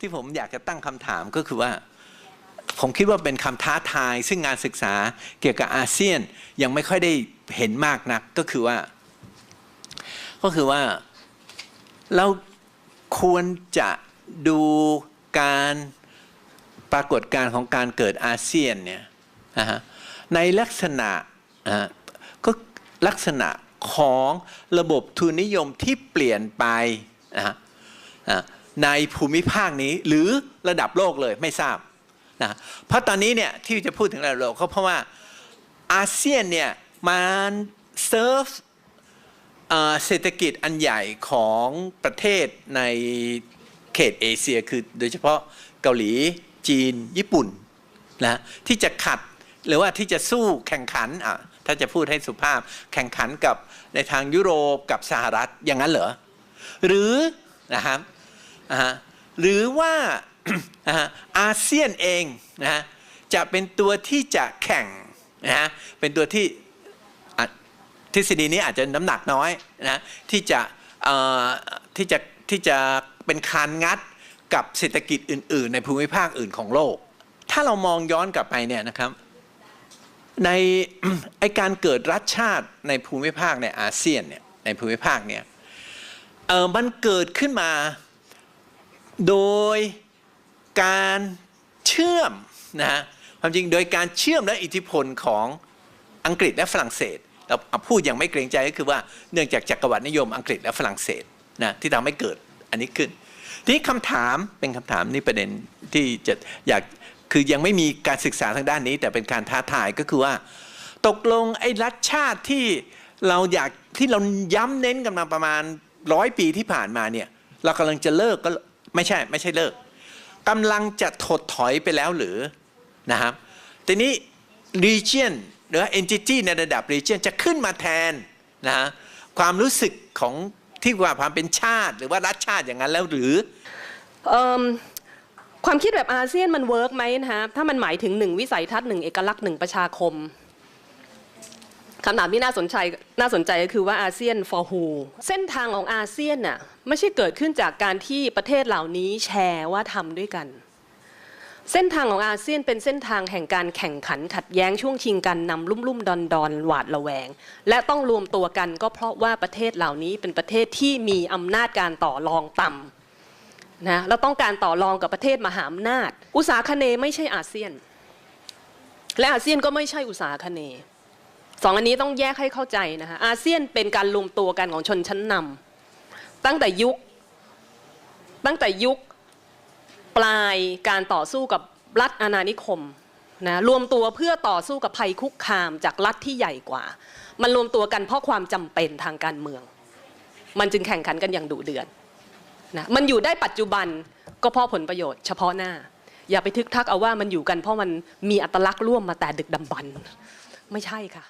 ที่ผมอยากจะตั้งคำถามก็คือว่า ผมคิดว่าเป็นคำท้าทาย ซึ่งงานศึกษาเกี่ยวกับอาเซียนยังไม่ค่อยได้เห็นมากนักก็คือว่า ก็คือว่าเราควรจะดูการปรากฏการของการเกิดอาเซียนเนี่ยในลักษณะก็ลักษณะของระบบทุนนิยมที่เปลี่ยนไปนะฮะ ในภูมิภาคนี้หรือระดับโลกเลยไม่ทราบนะเพราะตอนนี้เนี่ยที่จะพูดถึงระดับโลกก็เพราะว่าอาเซียนเนี่ยมันเซิร์ฟเศรษฐกิจอันใหญ่ของประเทศในเขตเอเชียคือโดยเฉพาะเกาหลีจีน ญี่ปุ่นนะที่จะขัดหรือว่าที่จะสู้แข่งขันอะถ้าจะพูดให้สุภาพแข่งขันกับในทางยุโรปกับสหรัฐอย่างนั้นเหรอหรือนะครับ หรือว่าอาเซียนเองนะฮะจะเป็นตัวที่จะแข่งนะฮะเป็นตัวที่ทฤษฎีนี้อาจจะน้ำหนักน้อยนะที่จะที่จะที่จะเป็นคานงัดกับเศรษฐกิจอื่น ๆ ในภูมิภาคอื่นของโลก ถ้าเรามองย้อนกลับไปเนี่ยนะครับในไอการเกิดรัฐชาติในภูมิภาคในอาเซียนเนี่ยในภูมิภาคเนี่ยเออมันเกิดขึ้นมา โดยการเชื่อมนะฮะความจริงโดยการเชื่อมและอิทธิพลของอังกฤษและฝรั่งเศสเราพูดอย่างไม่เกรงใจก็คือว่าเนื่องจากจักรวรรดินิยมอังกฤษและฝรั่งเศสนะที่ทำให้เกิดอันนี้ขึ้น ทีนี้คำถามเป็นคำถามนี่ประเด็นที่จะอยากคือยังไม่มีการศึกษาทางด้านนี้ แต่เป็นการท้าทายก็คือว่า ตกลงไอ้รัฐชาติที่เราอยากที่เราย้ำเน้นกันมาประมาณร้อยปีที่ผ่านมาเนี่ยเรากำลังจะเลิกก็ ไม่ใช่ไม่ใช่เลิกกำลังจะถดถอยไปแล้วหรือนะครับทีนี้ region หรือ entity ในระดับ region จะขึ้นมาแทนนะความรู้สึกของที่ว่าความเป็นชาติ หรือว่ารัฐชาติอย่างนั้นแล้วหรือความคิดแบบอาเซียนมันเวิร์กไหมนะคะถ้ามันหมายถึงหนึ่งวิสัยทัศน์หนึ่งเอกลักษณ์หนึ่งประชาคม คำถามที่น่าสนใจน่าสนใจก็คือว่าอาเซียน for who เส้นทางของอาเซียนน่ะไม่ใช่เกิดขึ้นจากการที่ประเทศเหล่านี้แชร์ว่าทำด้วยกัน เส้นทางของอาเซียนเป็นเส้นทางแห่งการแข่งขันขัดแย้งช่วงชิงกันนำลุ่มลุ่มดอนดอนหวาดระแวง และต้องรวมตัวกันก็เพราะว่าประเทศเหล่านี้เป็นประเทศที่มีอำนาจการต่อรองต่ำนะแล้วต้องการต่อรองกับประเทศมหาอำนาจ อุตสาคเนไม่ใช่อาเซียน และอาเซียนก็ไม่ใช่อุตสาคเนย สองอันนี้ต้องแยกให้เข้าใจนะคะอาเซียนเป็นการรวมตัวกันของชนชั้นนำตั้งแต่ยุคตั้งแต่ยุคปลายการต่อสู้กับรัฐอาณานิคมนะรวมตัวเพื่อต่อสู้กับภัยคุกคามจากรัฐที่ใหญ่กว่า มันรวมตัวกันเพราะความจำเป็นทางการเมือง มันจึงแข่งขันกันอย่างดุเดือดนะมันอยู่ได้ปัจจุบันก็เพราะผลประโยชน์เฉพาะหน้า อย่าไปทึกทักเอาว่ามันอยู่กันเพราะมันมีอัตลักษณ์ร่วมมาแต่ดึกดำบรรพ์ไม่ใช่ค่ะ